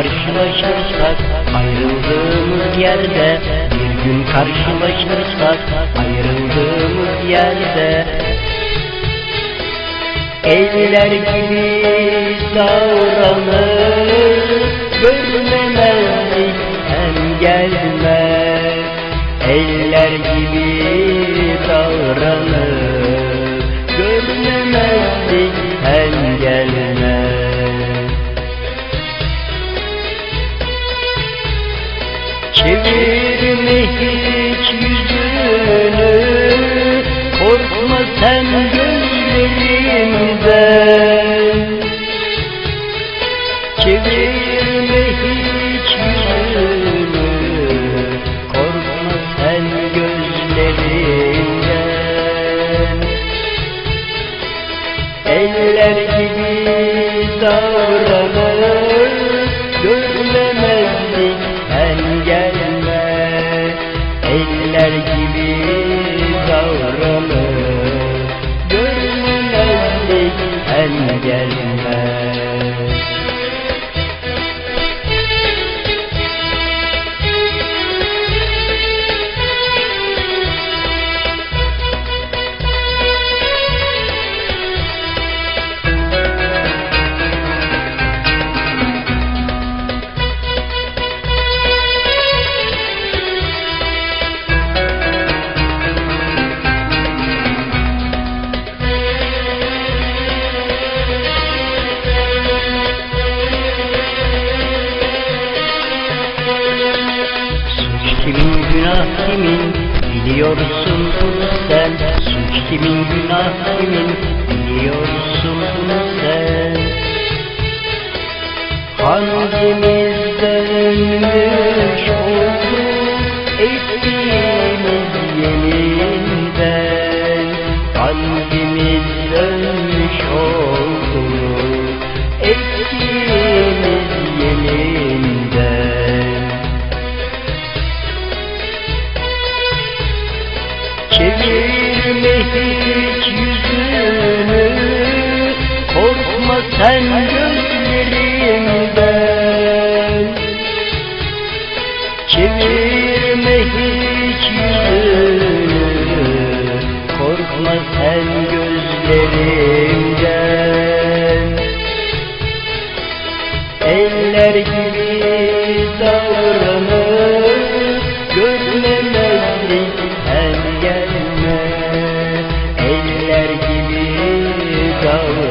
karşılaşırsak ayrıldığımız yerde Bir gün karşılaşırsak ayrıldığımız yerde. Eller gibi davranır Görmemezlik engelmez Eller gibi davranır Görmemezlik engelmez Çevirme hiç yüzünü Korkma sen gözlerimden Çevirme hiç yüzünü Korkma sen gözlerimden Eller gibi davranır kimin günah kimin? Biliyorsun bunu sen. Suç kimin günah kimin? Biliyorsun bunu sen. Hangimiz dönmüş oldu ettiğimiz yeninden Hangimiz dönmüş oldu sen gözlerimden Çevirme hiç yüzünü Korkma sen gözlerimden Eller gibi davranır Görmemezlik engelme Eller gibi davranır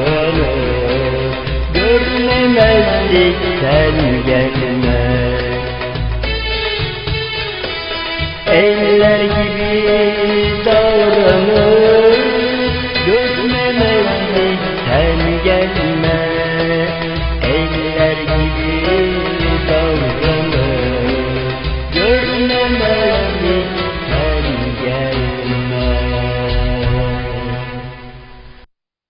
Görmemezlik engelme Eller gibi davranır